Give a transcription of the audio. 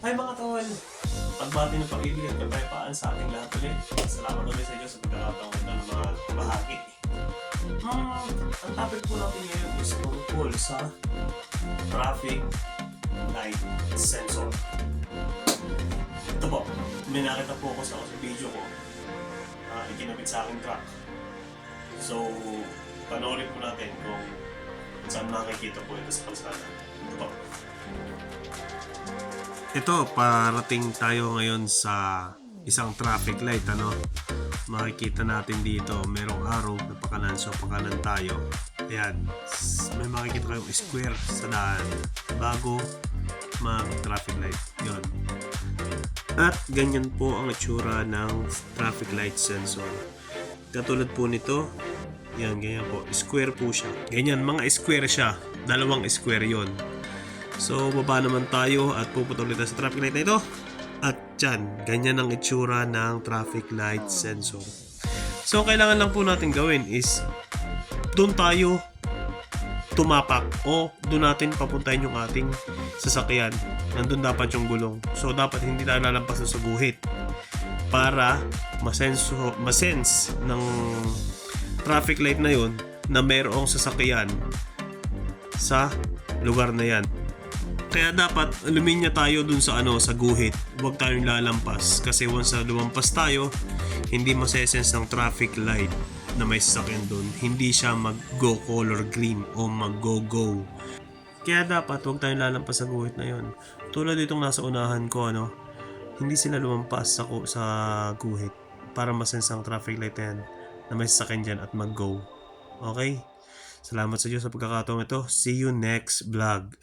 Hi mga tol! Pagbati ng pag-ibig at kapayapaan sa ating lahat ulit. Salamat ulit sa Diyos sa pagkakataong ito ng mga bahagi. Hmm, ang topic po natin ngayon is tungkol sa traffic light sensor. Ito po, may po ako sa, sa video ko. Uh, ikinabit sa aking truck. So, panoorin po natin kung saan makikita po ito sa kalsada. Ito po. Ito, parating tayo ngayon sa isang traffic light, ano? Makikita natin dito, merong arrow na pakanan, so pakanan tayo. Ayan, may makikita kayong square sa daan bago mag-traffic light. Yun. At ganyan po ang itsura ng traffic light sensor. Katulad po nito, yan, ganyan po. Square po siya. Ganyan, mga square siya. Dalawang square yon. So, baba naman tayo at pupunta ulit sa traffic light na ito. At dyan, ganyan ang itsura ng traffic light sensor. So, kailangan lang po natin gawin is doon tayo tumapak o doon natin papuntahin yung ating sasakyan. Nandun dapat yung gulong. So, dapat hindi tayo lalampas sa guhit para masenso, masense ng traffic light na yun na mayroong sasakyan sa lugar na yan. Kaya dapat luminya tayo dun sa ano sa guhit. Huwag tayong lalampas kasi once na lumampas tayo, hindi masesense ng traffic light na may sasakyan dun. Hindi siya mag-go color green o mag-go-go. Kaya dapat huwag tayong lalampas sa guhit na yon. Tulad itong nasa unahan ko ano, hindi sila lumampas sa, sa guhit para masense ang traffic light na yan na may sasakyan dyan at mag-go. Okay? Salamat sa Diyos sa pagkakataong ito. See you next vlog.